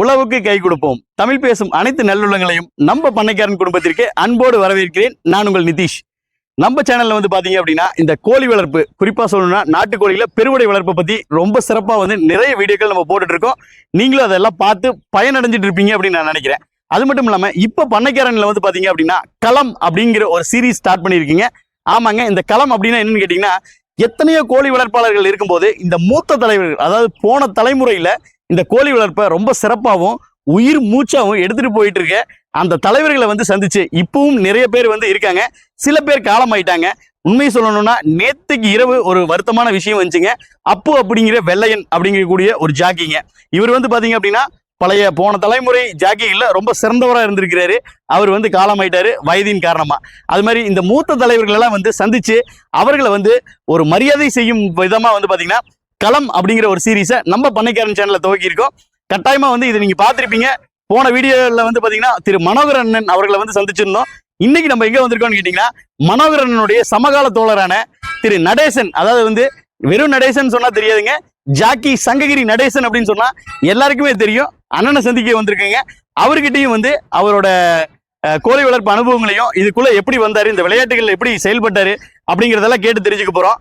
உழவுக்கு கை கொடுப்போம். தமிழ் பேசும் அனைத்து நல்லுள்ளங்களையும் நம்ம பண்ணைக்காரன் குடும்பத்திற்கு அன்போடு வரவேற்கிறேன். நான் உங்கள் நிதிஷ். நம்ம சேனல்ல வந்து பாத்தீங்க அப்படின்னா இந்த கோழி வளர்ப்பு குறிப்பா சொல்லணும்னா நாட்டுக்கோழியில பெருவடை வளர்ப்பை பத்தி ரொம்ப சிறப்பா வந்து நிறைய வீடியோக்கள் நம்ம போட்டுட்டு இருக்கோம் நீங்களும் அதெல்லாம் பார்த்து பயனடைஞ்சிட்டு இருப்பீங்க அப்படின்னு நான் நினைக்கிறேன். அது மட்டும் இல்லாம இப்ப பண்ணைக்காரன்ல வந்து பாத்தீங்க அப்படின்னா களம் அப்படிங்கிற ஒரு சீரீஸ் ஸ்டார்ட் பண்ணியிருக்கீங்க. ஆமாங்க இந்த களம் அப்படின்னா என்னன்னு கேட்டீங்கன்னா எத்தனையோ கோழி வளர்ப்பாளர்கள் இருக்கும்போது இந்த மூத்த தலைவர்கள் அதாவது போன தலைமுறையில இந்த கோழி வளர்ப்பை ரொம்ப சிறப்பாகவும் உயிர் மூச்சாகவும் எடுத்துகிட்டு போயிட்டு இருக்க அந்த தலைவர்களை வந்து சந்திச்சு இப்பவும் நிறைய பேர் வந்து இருக்காங்க. சில பேர் காலமாயிட்டாங்க. உண்மையை சொல்லணும்னா நேத்துக்கு இரவு ஒரு வருத்தமான விஷயம் வந்துச்சுங்க. அப்பு அப்படிங்கிற வெள்ளையன் அப்படிங்கக்கூடிய ஒரு ஜாக்கிங்க. இவர் வந்து பாத்தீங்க அப்படின்னா பழைய போன தலைமுறை ஜாக்கியில் ரொம்ப சிறந்தவராக இருந்திருக்கிறாரு. அவர் வந்து காலமாயிட்டாரு வயதின் காரணமா. அது மாதிரி இந்த மூத்த தலைவர்கள் எல்லாம் வந்து சந்திச்சு அவர்களை வந்து ஒரு மரியாதை செய்யும் விதமா வந்து பாத்தீங்கன்னா களம் அப்படிங்கிற ஒரு சீரீஸை நம்ம பண்ணைக்காரன் சேனலில் துவக்கியிருக்கோம். கட்டாயமாக கட்டாயமா வந்து இதை நீங்க பார்த்திருப்பீங்க. போன வீடியோவில் வந்து பார்த்தீங்கன்னா திரு மனோகர் அண்ணன் அவர்களை வந்து சந்திச்சிருந்தோம். இன்னைக்கு நம்ம எங்கே வந்திருக்கோம்னு கேட்டிங்கன்னா மனோகர் அண்ணனுடைய சமகால தோழரான திரு நடேசன் அதாவது வந்து வெறும் நடேசன் சொன்னால் தெரியாதுங்க ஜாக்கி சங்ககிரி நடேசன் அப்படின்னு சொன்னா எல்லாருக்குமே தெரியும். அண்ணனை சந்திக்க வந்திருக்கேங்க. அவர்கிட்டயும் வந்து அவரோட கோழி வளர்ப்பு அனுபவங்களையும் இதுக்குள்ள எப்படி வந்தாரு இந்த விளையாட்டுகள் எப்படி செயல்பட்டாரு அப்படிங்கிறதெல்லாம் கேட்டு தெரிஞ்சுக்க போறோம்.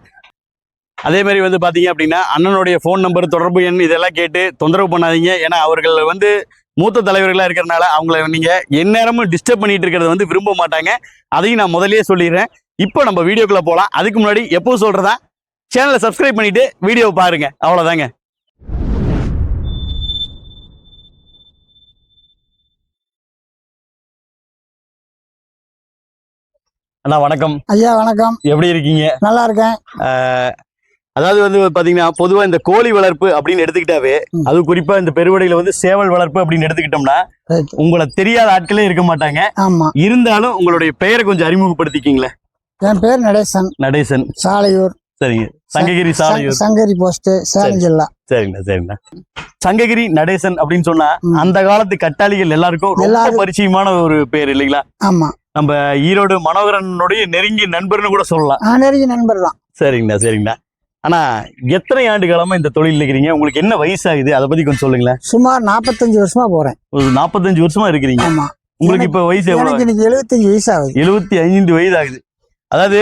அதே மாதிரி வந்து பாத்தீங்க அப்படின்னா அண்ணனுடைய ஃபோன் நம்பர் தொடர்பு எண் இதெல்லாம் கேட்டு தொந்தரவு பண்ணாதீங்க. ஏன்னா அவர்கள் வந்து மூத்த தலைவர்களா இருக்கிறனால அவங்கள நீங்க எந்நேரமும் டிஸ்டர்ப் பண்ணிட்டு இருக்கிறத வந்து விரும்ப மாட்டாங்க. அதையும் நான் முதல்லயே சொல்லிடுறேன். இப்போ நம்ம வீடியோக்குள்ள போலாம். அதுக்கு முன்னாடி எப்போ சொல்றதா சேனலை சப்ஸ்கிரைப் பண்ணிட்டு வீடியோவை பாருங்க. அவ்வளவுதாங்க. அண்ணா வணக்கம். ஐயா வணக்கம். எப்படி இருக்கீங்க? நல்லா இருக்கேன். அதாவது வந்து பாத்தீங்கன்னா பொதுவா இந்த கோழி வளர்ப்பு அப்படின்னு எடுத்துக்கிட்டாவே. அது குறிப்பா இந்த பெருவடையில வந்து சேவல் வளர்ப்பு அப்படின்னு எடுத்துக்கிட்டோம்னா. உங்களை தெரியாத ஆட்களே இருக்க மாட்டாங்க. ஆமா. இருந்தாலும் உங்களுடைய பெயரை கொஞ்சம் அறிமுகப்படுத்திக்கிங்களேன். என் பேர் நடேசன். நடேசன். சாலையூர். சரிங்க. சங்ககிரி சாலையூர். சங்- சங்கரி போஸ்ட் சேலம் ஜில்லா சரிங்கண்ணா சரிங்கண்ணா சங்ககிரி நடேசன் அப்படின்னு சொன்னா. அந்த காலத்து கட்டாளிகள் எல்லாருக்கும் ரொம்ப. பரிச்சயமான ஒரு பேர் இல்லைங்களா? ஆமா. நம்ம ஈரோடு மனோகரனுடைய நெருங்கிய நண்பர்னு கூட சொல்லலாம். நெருங்கிய நண்பர் தான் சரிங்கண்ணா சரிங்கண்ணா. ஆனா எத்தனை ஆண்டு காலமா இந்த தொழில் இருக்கிறீங்க உங்களுக்கு என்ன வயசாகுது? அதை பத்தி கொஞ்சம் சொல்லுங்களேன். சுமார் நாற்பத்தஞ்சு வருஷமா போறேன். ஒரு நாற்பத்தஞ்சு வருஷமா இருக்கிறீங்க. ஆமா. உங்களுக்கு இப்ப வயசு எனக்கு இன்னைக்கு எழுபத்தஞ்சு வயசு ஆகுது எழுபத்தி ஐந்து வயது ஆகுது அதாவது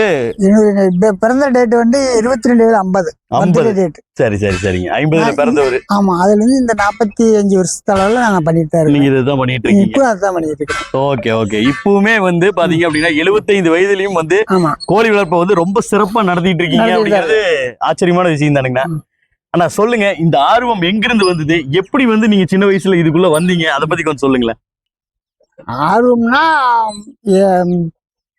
பிறந்த டேட் வந்து இருபத்தி ரெண்டு ஐம்பது. ஐம்பது. டேட் சரி சரி சரிங்க. ஐம்பதுல பிறந்தவர். ஆமா அதுல இருந்து இந்த நாற்பத்தி அஞ்சு வருஷத்தளவுல நாங்க பண்ணிட்டு தான் நீங்க இருக்கோம். இதுதான் பண்ணிட்டு இருக்கீங்க. இப்போ அதுதான் பண்ணிட்டு இருக்கேன் ஓகே ஓகே. இப்பவுமே வந்து பாத்தீங்க அப்படின்னா எழுபத்தைந்து வயதுலயும் வந்து கோழி வளர்ப்பை வந்து ரொம்ப சிறப்பா நடத்திட்டு இருக்கீங்க அப்படிங்கிறது ஆச்சரியமான விஷயம் தானுங்கண்ணா. ஆனா சொல்லுங்க இந்த ஆர்வம் எங்கிருந்து வந்தது? எப்படி வந்து நீங்க சின்ன வயசுல இதுக்குள்ள வந்தீங்க? அதை பத்தி கொஞ்சம் சொல்லுங்களேன். ஆர்வம்னா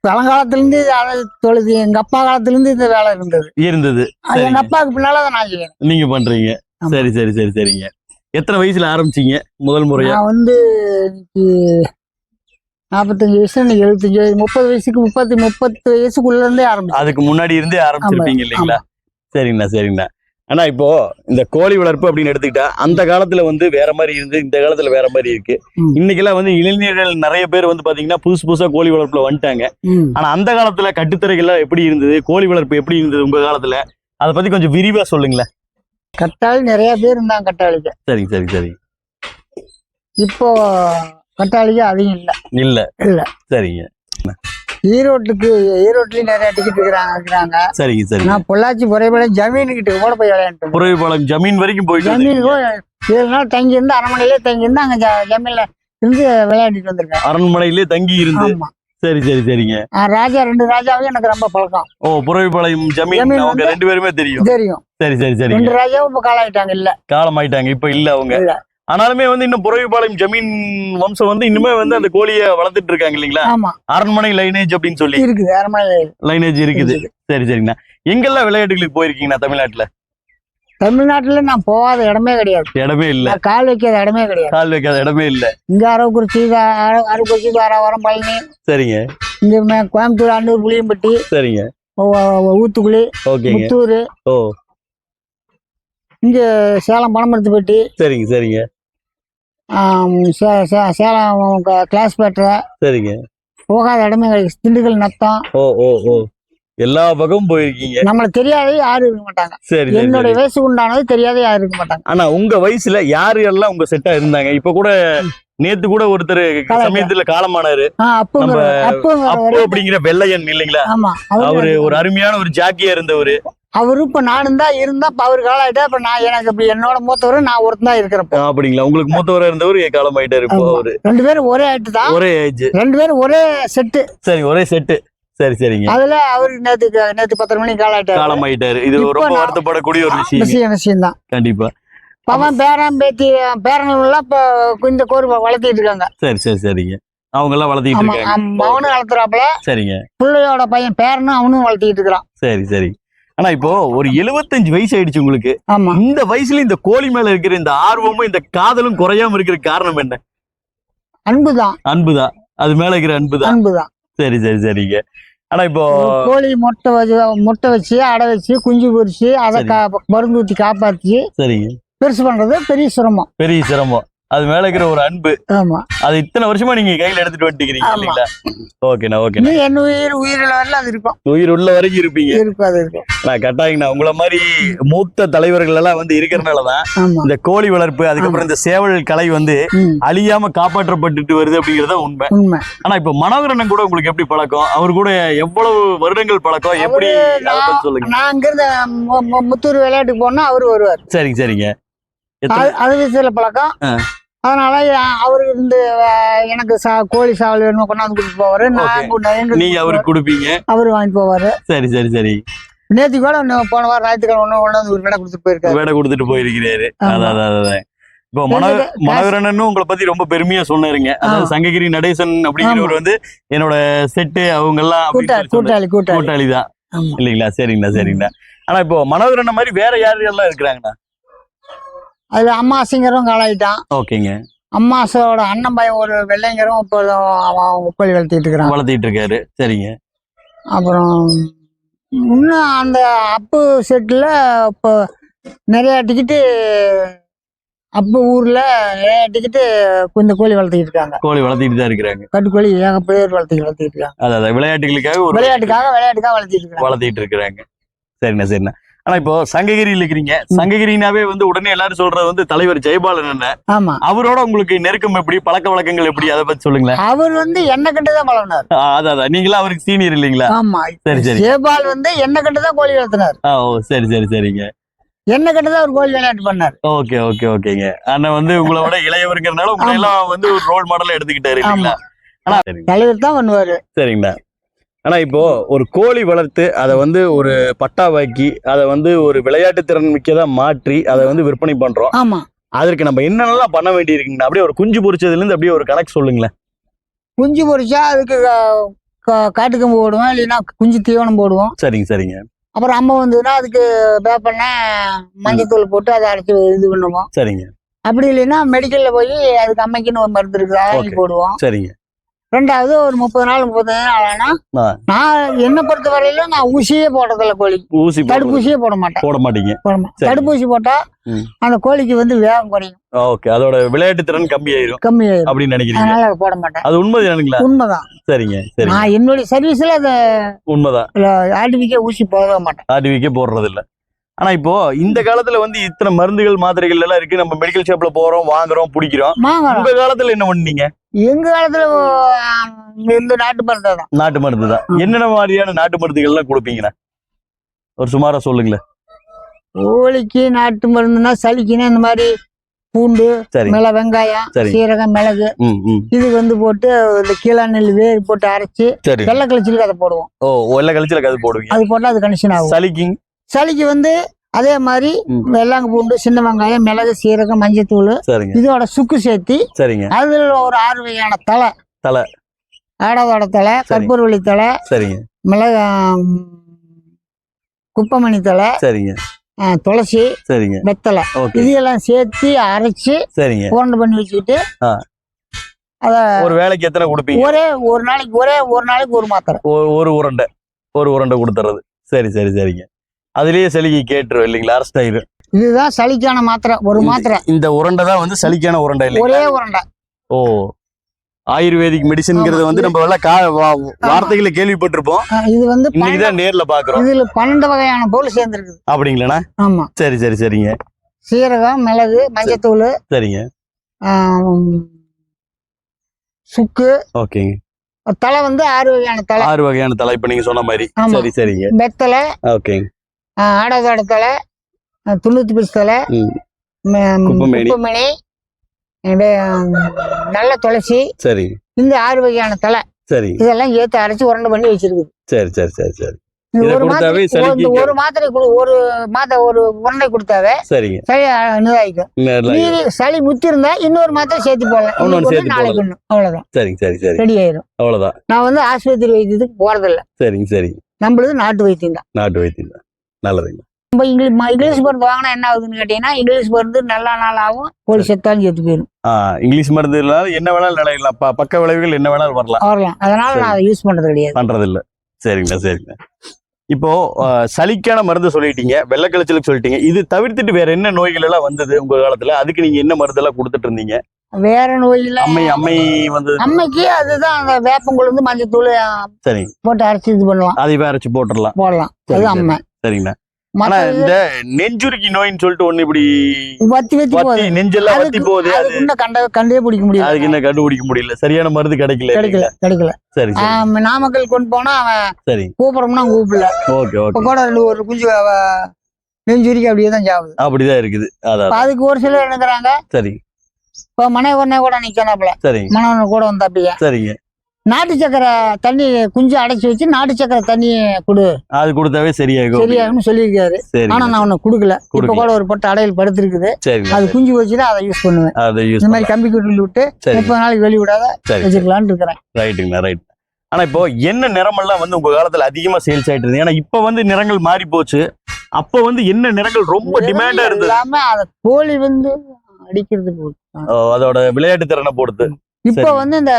எம், பழங்காலத்துல இருந்து அதை தொழுது எங்க அப்பா காலத்துல இருந்து இந்த வேலை இருந்தது. இருந்தது. அது எங்க. அப்பாவுக்கு பின்னால அதை நான் செய்யணும் நீங்க பண்றீங்க. சரி சரி சரி சரிங்க. எத்தனை வயசுல ஆரம்பிச்சீங்க முதல் முறையா? நான் வந்து இன்னைக்கு நாற்பத்தஞ்சு வயசு இன்னைக்கு எழுபத்தஞ்சு வயசு முப்பது வயசுக்கு முப்பத்தி முப்பத்து வயசுக்குள்ள இருந்தே ஆரம்பிச்சேன். அதுக்கு முன்னாடி இருந்தே ஆரம்பிச்சிருப்பீங்க இல்லைங்களா? சரிங்கண்ணா சரிங்கண்ணா. ஆனா இப்போ இந்த கோழி வளர்ப்பு அப்படின்னு எடுத்துக்கிட்டா அந்த காலத்துல வந்து வேற மாதிரி இருந்து இந்த காலத்துல வேற மாதிரி இருக்கு. ம். இன்னைக்கெல்லாம் வந்து இளைஞர்கள் நிறைய பேர் வந்து பாத்தீங்கன்னா புதுசு புதுசா கோழி வளர்ப்புல வந்துட்டாங்க. ஆனா அந்த காலத்துல கட்டுத்தரைகள்லாம் எப்படி இருந்தது? கோழி வளர்ப்பு எப்படி இருந்தது உங்க காலத்துல? அதை பத்தி கொஞ்சம் விரிவா சொல்லுங்களேன். கட்டாளி நிறைய பேர் இருந்தாங்க கட்டாளிக்கு. சரிங்க சரி சரி. இப்போ கட்டாளிக்கு அதிகம் இல்லை. இல்ல. இல்ல. சரிங்க. ஈரோட்டுக்கு ஈரோட்லயும் நிறைய டிக்கெட் இருக்கிறாங்க இருக்கிறாங்க. சரிங்க சரிங்க. நான் பொள்ளாச்சி புறைப்பட ஜமீன் கிட்ட கூட போய் விளையாண்டு புறவிப்பாளையம் ஜமீன் வரைக்கும் போயிட்டு ஜமீன். ஏழு நாள் தங்கி இருந்து அரண்மனையிலே தங்கி இருந்து அங்க ஜமீன்ல இருந்து விளையாடிட்டு வந்திருக்கேன். அரண்மனையிலே தங்கி இருந்து. சரி சரி சரிங்க. ராஜா ரெண்டு ராஜாவும் எனக்கு ரொம்ப பழக்கம். ஓ புறவிப்பாளையம் ஜமீன். அவங்க ரெண்டு பேருமே தெரியும். தெரியும். சரி சரி சரிங்க. ரெண்டு ராஜாவும் இப்ப காலாயிட்டாங்க இல்ல. காலம் ஆயிட்டாங்க இப்ப இல்ல அவங்க. ஆனாலுமே வந்து இன்னும் புறவிப்பாளையம் ஜமீன் வம்சம் வந்து இன்னுமே வந்து அந்த கோழியை வளர்த்துட்டு இருக்காங்க இல்லைங்களா? அரண்மனை லைனேஜ் அப்படின்னு சொல்லி. இருக்குது அரண்மனை லைனேஜ் இருக்குது. சரி சரிங்கண்ணா. எங்கெல்லாம் விளையாட்டுகளுக்கு போயிருக்கீங்கண்ணா தமிழ்நாட்டுல? தமிழ்நாட்டுல நான் போகாத இடமே கிடையாது. இடமே இல்ல. கால் வைக்காத இடமே கிடையாது. கால் வைக்காத இடமே இல்ல. இங்க அரவக்குறிச்சி அரவக்குறிச்சி தாராவரம் பழனி சரிங்க. இங்க கோயம்புத்தூர் அன்னூர் புளியம்பட்டி சரிங்க. ஊ- ஊ- ஊத்துக்குளி ஓகேங்க. முத்தூர். ஓ. இங்க சேலம் பனமரத்துப்பட்டி சரிங்க சரிங்க. சேலம் கிளாஸ் பேட்டரை சரிங்க. போகாத இடமே கிடையாது. திண்டுக்கல் நத்தம். ஓ ஓ ஓ. எல்லா பக்கமும் போயிருக்கீங்க. நம்மளுக்கு தெரியாத யாரும் இருக்க மாட்டாங்க. சரி என்னுடைய. வயசுக்கு உண்டானது தெரியாத யாரும் இருக்க மாட்டாங்க. ஆனா உங்க வயசுல யாரு எல்லாம் உங்க செட்டா இருந்தாங்க? இப்ப கூட நேத்து கூட ஒருத்தர் சமயத்துல காலமானாரு. அப்போ அப்படிங்கிற வெள்ளையன் இல்லைங்களா? அவரு ஒரு அருமையான ஒரு ஜாக்கியா இருந்தவரு. அவரு இப்ப நானும் தான் இருந்தா இப்ப அவரு காலம் ஆயிட்டா இப்ப நான் எனக்கு இப்ப என்னோட மூத்தவரு நான் ஒருத்தன் தான் இருக்கிறப்போ. அப்படிங்களா? உங்களுக்கு மூத்தவரா இருந்தவர் காலம் ஆயிட்டாரு இப்போ. அவரு. ரெண்டு பேரும் ஒரே ஆயிட்டு தான். ஒரே ஏஜ் ரெண்டு பேரும் ஒரே செட்டு சரி ஒரே செட்டு சரி சரிங்க. அதுல அவரு நேத்து நேத்து பத்தரை மணிக்கு காலம் ஆயிட்டாரு. காலம் ஆயிட்டாரு. இது ரொம்ப வருத்தப்படக்கூடிய ஒரு விஷயம். விஷயம் தான். கண்டிப்பா. அவன் பேரன் பேத்தி பேரனும் எல்லாம் இப்ப இந்த கோரி வளர்த்திட்டு இருக்காங்க. சரி சரி சரிங்க. அவங்க எல்லாம் வளர்த்திட்டு இருக்காங்க. அவன் அவனும் வளர்த்துறாப்புல. சரிங்க. பிள்ளையோட பையன் பேரனும் அவனும் வளர்த்திட்டு இருக்கிறான். சரி சரி. ஆனா இப்போ ஒரு 75 வயசு ஆயிடுச்சு உங்களுக்கு. ஆமா. இந்த வயசுல இந்த கோழி மேல இருக்கிற இந்த ஆர்வமும் இந்த காதலும் குறையாம இருக்கிற காரணம் என்ன? அன்புதான். அன்புதான். அது மேல இருக்கிற அன்புதான். அன்புதான். சரி சரி சரிங்க. ஆனா இப்போ கோழி முட்டை வச்சு முட்டை வச்சு அடை வச்சு குஞ்சு பொரிச்சு அதை மருந்து ஊத்தி காப்பாத்தி சரிங்க. பெருசு பண்றது பெரிய சிரமம். பெரிய சிரமம். அது மேல இருக்கிற ஒரு அன்பு. ஆமா. அது இத்தனை வருஷமா நீங்க கையில எடுத்துட்டு வந்துட்டீங்க. இல்லைங்களா? ஓகேண்ணா ஓகேண்ணா. நீ என் உயிர் உயிரில் வரல அது இருக்கும். உயிர் உள்ள வரைக்கும் இருப்பீங்க. இருக்கும் அது இருக்கும். நான் கட்டாயங்கண்ணா உங்களை மாதிரி மூத்த தலைவர்கள் எல்லாம் வந்து இருக்கிறனாலதான் இந்த கோழி வளர்ப்பு அதுக்கப்புறம் இந்த சேவல் கலை வந்து அழியாம காப்பாற்றப்பட்டுட்டு வருது அப்படிங்கறத உண்மை. ஆனா இப்ப மனோகரண்ணன் கூட உங்களுக்கு எப்படி பழக்கம்? அவர் கூட எவ்வளவு வருடங்கள் பழக்கம்? எப்படி சொல்லுங்க. நான் அங்கிருந்து முத்தூர் விளையாட்டுக்கு போனா அவரு வருவார். சரிங்க சரிங்க. அது- விஷயத்துல பழக்கம். அதனால அவரு இருந்து அஹ், எனக்கு சா- கோழி சாவல் வேணுமா கொண்டாந்து கொடுத்து போவாரு. நான் நீங்க அவருக்கு கொடுப்பீங்க. அவரு வாங்கிட்டு போவாரு. சரி சரி சரி. நேத்து கூட போன வாரம் ஞாயிற்றுக்கிழமை ஒண்ணு கொண்டாந்து ஒரு கடை கொடுத்துட்டு போயிருக்காரு. வேலை கொடுத்துட்டு போயிருக்கிறாரு. அதான் அதான், அதான் இப்போ மனோ எனக்கு காசு- மனோகரண்ணனும் உங்களை பத்தி ரொம்ப பெருமையா சொன்னாருங்க. அதாவது. சங்ககிரி நடேசன் அப்படிங்கிறவர் வந்து என்னோட செட்டு அவங்க எல்லாம் கூட்டாளி. கூட்டாளி தான். இல்லைங்களா? சரிங்கண்ணா சரிங்கண்ணா ஆனா இப்போ மனோகரண்ண மாதிரி வேற யார் எல்லாம் இருக்கிறாங்கண்ணா? அதுல அம்மாசிங்கரும் காலாயிட்டான். ஓகேங்க. அம்மாசோட அண்ணன் பையன் ஒரு வெள்ளைங்கரும் இப்போ அவன் கோழி வளர்த்திட்டு இருக்கிறான். வளர்த்திட்டு இருக்காரு. சரிங்க. அப்புறம் இன்னும் அந்த அப்பு செட்டில் இப்போ நிறைய டிக்கெட்டு அப்பு ஊர்ல டிக்கெட்டு கொஞ்சம் கோழி வளர்த்திட்டு இருக்காங்க. கோழி வளர்த்திட்டு தான் இருக்கிறாங்க. கட்டுக்கோழி ஏக பேர் வளர்த்தி வளர்த்திட்டு இருக்காங்க. அதான் அதான். விளையாட்டுகளுக்காக விளையாட்டுக்காக விளையாட்டுக்காக வளர்த்திட்டு இருக்காங்க. வளர்த்திட்டு இருக்கிறாங்க. சரிண்ணா சரிண்ணா. ஆனா இப்போ சங்ககிரியில் இருக்கிறீங்க. சங்ககிரினாவே வந்து உடனே எல்லாரும் சொல்றது வந்து தலைவர் ஜெயபாலன் அண்ணன் ஆமா. அவரோட உங்களுக்கு நெருக்கம் எப்படி? பழக்க வழக்கங்கள் எப்படி? அதை பத்தி சொல்லுங்களேன். அவர் வந்து என்ன கண்டு தான் பழகினார் ஆ, அதான் அதான். நீங்களா அவருக்கு சீனியர் இல்லைங்களா? ஆமா. சரி சரி. ஜேபால் வந்து என்ன கண்டு தான் கோழி வளர்த்தினார். ஓ சரி சரி சரிங்க. என்ன கண்டு தான் அவர் கோழி விளையாட்டு பண்ணார். ஓகே ஓகே ஓகேங்க. அண்ணன் வந்து உங்களை விட இளையவருங்கிறனால உங்களை. எல்லாம் வந்து ஒரு ரோல் மாடலா எடுத்துக்கிட்டாரு இல்லைங்களா? ஆனா தலைவர் தான் பண்ணுவாரு. சரிங்கண்ணா. ஆனா இப்போ ஒரு கோழி வளர்த்து அதை வந்து ஒரு பட்டாவாக்கி அதை வந்து ஒரு விளையாட்டு திறன் மிக்கதா மாற்றி அதை வந்து விற்பனை பண்றோம். ஆமா. அதற்கு நம்ம என்னென்னலாம் பண்ண வேண்டி இருக்குங்கண்ணா அப்படியே ஒரு குஞ்சு பொரிச்சதுல இருந்து அப்படியே ஒரு கணக்கு சொல்லுங்களேன். குஞ்சு பொரிச்சா அதுக்கு கா- காட்டுக்கம்பு போடுவோம் இல்லைன்னா குஞ்சு தீவனம் போடுவோம். சரிங்க சரிங்க. அப்புறம் அம்மா வந்ததுன்னா அதுக்கு வேப்பெண்ண மஞ்சத்தூள் போட்டு அதை அரைச்சி இது பண்ணுவோம். சரிங்க. அப்படி இல்லைன்னா மெடிக்கல்ல போய் அதுக்கு அம்மைக்குன்னு ஒரு மருந்து இருக்குது அதை வாங்கி Okay. போடுவோம். சரிங்க. ரெண்டாவது ஒரு முப்பது நாள் முப்பத்தஞ்சு நாள் ஆனா. நான் என்னை பொறுத்த வரையில நான் ஊசியே போடுறதில்ல கோழி. ஊசி. தடுப்பூசியே போட மாட்டேன். போட மாட்டீங்க. போட சரி. தடுப்பூசி போட்டா. அந்த கோழிக்கு வந்து வேகம் குறையும். ஓகே. அதோட விளையாட்டு திறன் கம்மியாயிரும். கம்மியாயிரும். அப்படின்னு நினைக்கிறீங்க. அதனால அதை போட மாட்டேன். அது உண்மை தானுங்களா? உண்மைதான். சரிங்க சரிங்க. நான் என்னுடைய சர்வீஸ்ல அதை உண்மைதான். ஆர்டிபிக்கே ஊசி போடவே மாட்டேன். ஆர்டிவிக்கே போடுறது இல்ல. ஆனா இப்போ இந்த காலத்துல வந்து இத்தனை மருந்துகள் மாத்திரைகள் எல்லாம் இருக்கு. நம்ம மெடிக்கல் ஷாப்ல போறோம் வாங்குறோம் பிடிக்கிறோம். உங்க காலத்துல என்ன பண்ணீங்க? எங்க காலத்துல இந்த நாட்டு மருந்து தான் நாட்டு மருந்து தான். என்னென்ன மாதிரியான நாட்டு மருந்துகள் எல்லாம் கொடுப்பீங்கண்ணா? ஒரு சுமாரா சொல்லுங்களேன். கோழிக்கு நாட்டு மருந்துனா சளிக்குன்னா இந்த மாதிரி பூண்டு மிளகு வெங்காயம். சீரகம் மிளகு. இது வந்து போட்டு இந்த கீழா நெல் வேர் போட்டு அரைச்சு வெள்ளை கழிச்சலுக்கு அதை போடுவோம். ஓ வெள்ளை கழிச்சல அது போடுவீங்க. அது போட்டா அது கண்டிஷன் ஆகும். சளிக்கிங் சளிக்கு வந்து அதே மாதிரி. வெள்ளாங்க பூண்டு சின்ன வெங்காயம் மிளகு சீரகம் மஞ்சத்தூள் இதோட சுக்கு சேர்த்தி சரிங்க. அதுல ஒரு ஆறு வகையான தலை தலை. ஆடாதோட தலை. கற்பூரவள்ளி தலை சரிங்க. மிளகு குப்பமணி தலை சரிங்க. துளசி சரிங்க. வெத்தலை. இதையெல்லாம் சேர்த்து அரைச்சு சரிங்க. உருண்டை பண்ணி வச்சுக்கிட்டு. அத ஒரு வேலைக்கு எத்தனை கொடுப்பீங்க? ஒரே ஒரு நாளைக்கு ஒரே ஒரு நாளைக்கு ஒரு மாத்திரை. ஒரு ஒரு உருண்டை. ஒரு உருண்டை கொடுத்துறது. சரி சரி சரிங்க. அதுலயே சளிக்கு கேட்டுரும் இல்லைங்களா அரெஸ்ட் ஆயிரும் இதுதான் சளிக்கான மாத்திரை ஒரு மாத்திரை. இந்த உருண்டை தான் வந்து சளிக்கான உருண்டை இல்லைங்களா? ஒரே உருண்டை. ஓ ஆயுர்வேதிக் மெடிசின்ங்கிறது வந்து நம்ம எல்லாம் கா வார்த்தைகளை கேள்விப்பட்டிருப்போம். இது வந்து இன்னைக்கு பன்னெண்டு- தான் நேர்ல பாக்குறோம். இதுல பன்னெண்டு வகையான பொருள் சேர்ந்துருக்குது. அப்படிங்களாண்ணா? ஆமா. சரி சரி சரிங்க. சீரகம் மிளகு மஞ்சத்தூள் சரிங்க. சுக்கு. ஓகேங்க. தலை வந்து ஆறு வகையான தலை. ஆறு வகையான தலை இப்ப நீங்க சொன்ன மாதிரி. சரி சரிங்க. வெத்தலை ஓகேங்க. ஆடாதோட தலை துண்ணூத்தி பிடிச்ச தலை ம், நல்ல துளசி சரி. இந்த ஆறு வகையான தலை சரி. இதெல்லாம் ஏத்து அரைச்சு உருண்டை பண்ணி வச்சிருக்குது. சரி சரி சரி சரி. ஒரு மாத்திரை ஒரு மாத்திரை ஒரு மாத்திரை ஒரு உருண்டை கொடுத்தாவே சரிங்க. சளி மீறி சளி முத்தி இருந்தா இன்னொரு மாத்திரை சேர்த்து போடலாம். நாளைக்கு ஒண்ணு. அவ்வளவுதான். சரிங்க சரி சரி. ரெடி ஆயிரும். அவ்வளவுதான். நான் வந்து ஆஸ்பத்திரி வைத்தியத்துக்கு போறதில்ல. சரிங்க சரிங்க நம்மளது நாட்டு வைத்தியம் தான். நாட்டு வைத்தியம் தான். நல்லதுங்க நம்ம இங்கிலீஷ் இங்கிலீஷ் மருந்து வாங்கினா என்ன ஆகுதுன்னு கேட்டீங்கன்னா இங்கிலீஷ் மருந்து நல்ல நாளாகவும் கோழி செத்தாலும் செத்து போயிடும் இங்கிலீஷ் மருந்து இல்லாத என்ன வேணாலும் நிலையலாம் ப- பக்க விளைவுகள் என்ன வேணாலும் வரலாம். வரலாம். அதனால நான் அதை யூஸ் பண்றது கிடையாது. பண்றது இல்ல சரிங்கண்ணா சரிங்கண்ணா இப்போ சளிக்கான மருந்து சொல்லிட்டீங்க வெள்ளக்கழிச்சலுக்கு சொல்லிட்டீங்க. இது தவிர்த்துட்டு வேற என்ன நோய்கள் எல்லாம் வந்தது உங்க காலத்துல? அதுக்கு நீங்க என்ன மருந்து எல்லாம் கொடுத்துட்டு இருந்தீங்க? வேற நோயில அம்மை அம்மை வந்தது. அம்மைக்கு அதுதான் அந்த வேப்பங்குழுந்து மஞ்சத்தூள் சரி. போட்டு அரைச்சி இது பண்ணுவான் அதை அரைச்சு போட்டுடலாம். போடலாம். அது. அம்மை. சரிங்கண்ணா ஆனா இந்த நெஞ்சுருக்கி நோயின்னு சொல்லிட்டு ஒண்ணு இப்படி வத்தி வத்தி நெஞ்செல்லாம் வத்தி போகுது அது இன்னும் கண்ட கண்டே பிடிக்க முடியாது அதுக்கு என்ன கண்டுபிடிக்க முடியல. சரியான மருந்து கிடைக்கல கிடைக்கல கிடைக்கல. சரி சரி. நாமக்கல் கொண்டு போனா அவன் சரி. கூப்பிடறோம்னா கூப்பிடல. Okay okay. கூட ரெண்டு ஒரு குஞ்சு நெஞ்சுரிக்கு அப்படியே தான் சாவுது. அப்படிதான் இருக்குது. அதான் அதுக்கு ஒரு சிலர் என்னங்கிறாங்க சரி. இப்ப மனை ஒன்னே கூட நிக்கணும்ல சரிங்க. மனவனை கூட வந்தாப்பிய. சரிங்க. நாட்டு சக்கரை தண்ணி குஞ்சு அடைச்சு வச்சு நாட்டு சக்கரை தண்ணி கொடு. அது கொடுத்தாவே சரியாகும் சரியாகும்னு சொல்லியிருக்காரு. ஆனா நான் உன்னை கொடுக்கல. இப்ப. கூட ஒரு பொட்டு அடையில் படுத்திருக்குது. அது குஞ்சு வச்சுட்டு அதை யூஸ் பண்ணுவேன். இந்த மாதிரி கம்பி குட்டில் விட்டு முப்பது நாளைக்கு வெளிய விடாத சரி வச்சுக்கலாம்னு இருக்கிறேன். ரைட்டுங்கண்ணா ரைட் ஆனா இப்போ என்ன நிறமெல்லாம் வந்து உங்க காலத்துல அதிகமா சேல்ஸ் ஆயிட்டு இருந்தது? ஏன்னா இப்ப வந்து நிறங்கள் மாறி போச்சு. அப்ப வந்து என்ன நிறங்கள் ரொம்ப டிமாண்டா இருந்தது? அத கோழி வந்து அடிக்கிறது அதோட விளையாட்டு திறனை பொறுத்து. இப்ப. வந்து இந்த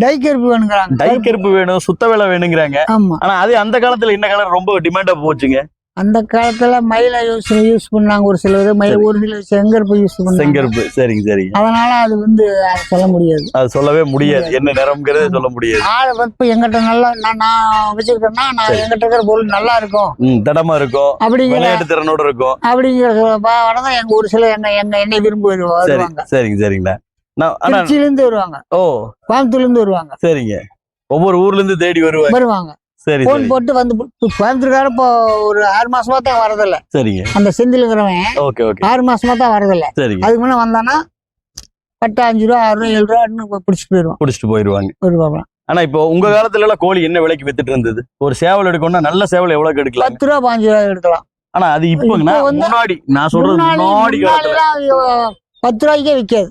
டைக்கருப்பு வேணுங்கிறாங்க. டை கருப்பு வேணும் சுத்த வேலை வேணுங்கிறாங்க. ஆமா. ஆனா அது அந்த காலத்துல என்ன கலர் ரொம்ப டிமாண்டா போச்சுங்க. அந்த காலத்துல மயில யூஸ் யூஸ் பண்ணாங்க ஒரு சிலர் மயில். ஒரு சிலர் செங்கருப்பு யூஸ் பண்ணாங்க. செங்கருப்பு. சரிங்க சரிங்க. அதனால அது வந்து சொல்ல முடியாது. அது சொல்லவே முடியாது. என்ன நிறம்ங்கிறதே சொல்ல முடியாது. ஆளை வந்து எங்கிட்ட நல்லா நான் நான் வச்சிருக்கேன்னா நான். எங்கிட்ட இருக்கிற பொருள் நல்லா இருக்கும். தடமா இருக்கும். அப்படிங்கிற திறனோட இருக்கும். அப்படிங்கிற தான் எங்க ஒரு சிலர் என்ன என்ன என்னை விரும்பி வருவா- சரி வருவாங்க. சரிங்க ஆனா திருச்சியில இருந்து வருவாங்க. ஓ. கோயம்புத்தூர்ல இருந்து வருவாங்க. சரிங்க. ஒவ்வொரு ஊர்ல இருந்து தேடி வருவாங்க. வருவாங்க. சரி போன் சரி. போட்டு வந்து கோயம்புத்தூர்கார இப்போ ஒரு ஆறு மாசமா தான் வரதில்ல. சரிங்க. அந்த செந்திலுங்கிறவன் ஓகே ஓகே. ஆறு மாசமா தான் வரதில்ல. சரிங்க. அதுக்கு முன்ன வந்தானா பட்டு அஞ்சு ரூபா ஆறு ரூபா ஏழு ரூபான்னு பிடிச்சிட்டு போயிடுவான். புடிச்சிட்டு போயிருவாங்க வருவாங்க. ஆனா இப்போ உங்க காலத்துல எல்லாம் கோழி என்ன விலைக்கு வித்துட்டு இருந்தது? ஒரு சேவல் எடுக்கணும்னா நல்ல சேவல் எவ்வளவுக்கு எடுக்கலாம்? பத்து ரூபா பாஞ்சு ரூபா எடுக்கலாம். ஆனா அது இப்போ முன்னாடி நான் சொல்றது முன்னாடி பத்து ரூபாய்க்கே விற்காது.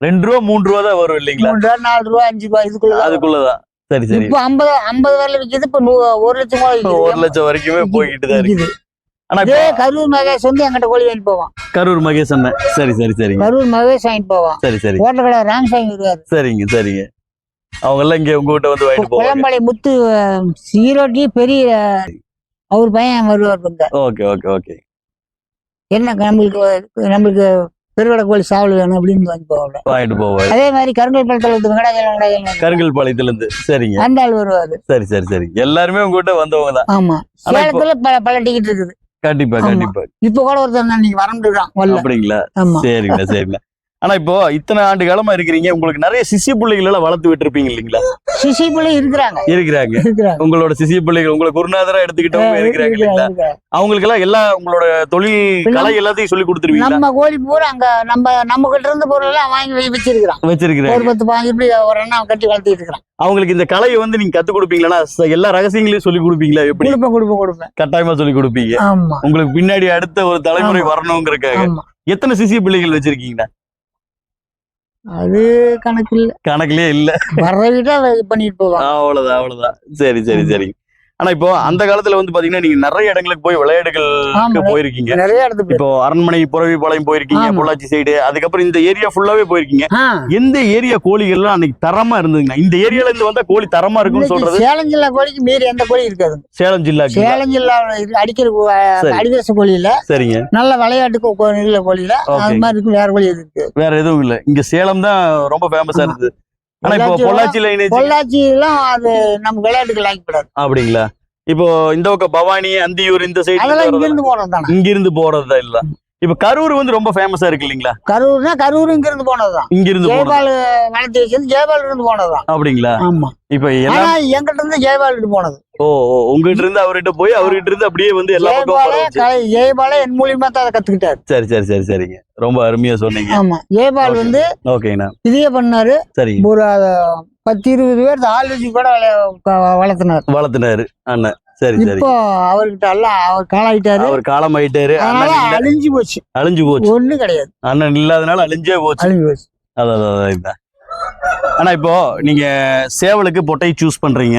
ரெண்டு ரூபா மூணு ரூபா தான் வரும் இல்லைங்களா? மூணு ரூபா நாலு ரூபா அஞ்சு ரூபா இதுக்குள்ள. அதுக்குள்ளதான். சரி சரி. இப்போ ஐம்பது ஐம்பது வரல விற்கிது இப்போ ஒரு லட்சம். ஒரு லட்சம் வரைக்குமே போய்கிட்டு தான் இருக்கு. விக்குது. ஆனா இதே கரூர் மகேஷ் வந்து எங்கிட்ட கோழி வாங்கிட்டு போவான். கரூர் மகேஷ் அண்ணன். சரி சரி சரிங்க. கரூர் மகேஷ் வாங்கிட்டு போவான். சரி சரி. ஹோட்டல் கடை ராமசாமி வருவாரு. சரிங்க சரிங்க. அவங்க எல்லாம் இங்க உங்ககிட்ட வந்து வாங்கிட்டு போவாங்க. குளம்பாளையம் முத்து அஹ், ஈரோட்டி பெரிய அவர் பையன் வருவார் ஓகே ஓகே ஓகே. என்ன நம்மளுக்கு நம்மளுக்கு பெருவடை கோழி சாவல் வேணும் அப்படின்னு வாங்கி போவாங்க வாங்கிட்டு போவாரு. அதே மாதிரி கருங்கல் பழத்தில் வெங்கடாஜலம் வெங்கடாஜலம் கருங்கல் பாளையத்துல இருந்து சரிங்க. அந்த ஆள் வருவாரு. சரி சரி சரி. எல்லாருமே உங்ககிட்ட வந்தவங்க தான். ஆமா. சேலத்துல பல பல டிக்கெட் இருக்குது. கண்டிப்பா. கண்டிப்பா. இப்ப கூட ஒருத்தர் இன்னைக்கு வரல. அப்படிங்களா? சரிங்களா சரிங்களா ஆனா இப்போ இத்தனை ஆண்டு காலமா இருக்கிறீங்க உங்களுக்கு நிறைய சிசிய பிள்ளைகள் எல்லாம் வளர்த்து விட்டுருப்பீங்க இல்லைங்களா? சிசி பிள்ளை இருக்கிறாங்க. இருக்கிறாங்க. உங்களோட சிசிய பிள்ளைகள் உங்களை குருநாதரா எடுத்துக்கிட்டவங்க இருக்கிறாங்க இல்லைங்களா. அவங்களுக்கு எல்லாம் எல்லா உங்களோட தொழில் கலை எல்லாத்தையும் சொல்லி கொடுத்துருவீங்களா? நம்ம கோழி பூரா அங்க நம்ம நம்ம கிட்ட இருந்த பொருள் எல்லாம் வாங்கி வை- வச்சிருக்கிறான். ஒரு பத்து பாஞ்சு இப்படி ஒரு எண்ணம் கட்டி வளர்த்திட்டு இருக்கிறான். அவங்களுக்கு இந்த கலையை வந்து நீங்க கத்து கொடுப்பீங்களா? எல்லா ரகசியங்களையும் சொல்லி கொடுப்பீங்களா? எப்படி? கொடுப்பேன் கொடுப்பேன் கட்டாயமா சொல்லி கொடுப்பீங்க. உங்களுக்கு பின்னாடி அடுத்த ஒரு தலைமுறை. வரணுங்கிறக்காக எத்தனை சிசிய பிள்ளைகள் வச்சிருக்கீங்க அது கணக்கு இல்ல. கணக்குலயே இல்ல வர்ற வீட்டா பண்ணிட்டு போவான் அவ்வளவுதான் அவ்வளவுதான். சரி சரி. சரி. ஆனா இப்போ அந்த காலத்துல வந்து பாத்தீங்கன்னா நீங்க நிறைய இடங்களுக்கு போய் விளையாட்டுகளுக்கு ஆமா. போயிருக்கீங்க. நிறைய இடத்துக்கு இப்போ அரண்மனை புறவிப்பாளையம் போயிருக்கீங்க. பொள்ளாச்சி சைடு அதுக்கப்புறம் இந்த ஏரியா ஃபுல்லாவே போயிருக்கீங்க. எந்த ஏரியா கோழிகள்லாம் அன்னைக்கு தரமா இருந்ததுங்க இந்த ஏரியால இருந்து வந்தா கோழி தரமா இருக்கும்னு சொல்றது? சேலம் ஜில்லா கோழிக்கு மீறி எந்த கோழி இருக்காது. சேலம் ஜில்லாக்கு சேலம் ஜில்லா அடிக்கிற. அடிவேச கோழியில சரிங்க. நல்ல விளையாட்டு இல்ல கோழியில Okay. அது மாதிரி இருக்கு வேற கோழி இருக்கு. வேற எதுவும் இல்ல. இங்க சேலம் தான் ரொம்ப ஃபேமஸா. இருந்தது. ஆனா இப்போ பொள்ளாச்சி எல்லாம் அது நம்ம விளையாட்டுக்கு லாய்க்கப்படாது அப்படிங்களா? இப்போ இந்த பக்கம் பவானி அந்தியூர் இந்த அதெல்லாம் இங்க சைடு இருந்து போனது தானே. இங்க இருந்து போறதா இல்ல. இப்ப கரூர் வந்து ரொம்ப ஃபேமஸா இருக்கு இல்லீங்களா? கரூர்னா கரூர் இங்க இருந்து போனதுதான் இங்க இருந்து ஜெயபால் வளர்த்தி வச்சது ஜெயபால் இருந்து போனதுதான் அப்படிங்களா? ஆமா. இப்ப எல்லாம் எங்கிட்ட இருந்து ஜெயபால் போனது. ஓ உங்ககிட்ட இருந்து அவர்கிட்ட போய் அவர்கிட்ட இருந்து அப்படியே வந்து எல்லா பக்கம் ஜெயபாலே என் மூலியமா தான் அதை கத்துக்கிட்டாரு. சரி சரி சரி சரிங்க. ரொம்ப அருமையா சொன்னீங்க. ஆமா. ஜெயபால். வந்து ஓகேண்ணா இதையே பண்ணாரு. சரிங்க. ஒரு பத்து இருபது பேர் ஆள் வச்சு கூட வளர்த்தினார். வளர்த்துனாரு அண்ணன் சரி சரி. இப்போ அவர்கிட்ட எல்லாம் அவர் காலாயிட்டாரு. அவர் காலம் ஆயிட்டாரு அழிஞ்சு போச்சு. அழிஞ்சு போச்சு. ஒண்ணு கிடையாது. அண்ணன் இல்லாதனால அழிஞ்சே போச்சு. அழிஞ்சு போச்சு. அதான் அதான். ஆனா இப்போ நீங்க சேவலுக்கு பொட்டை சூஸ் பண்றீங்க.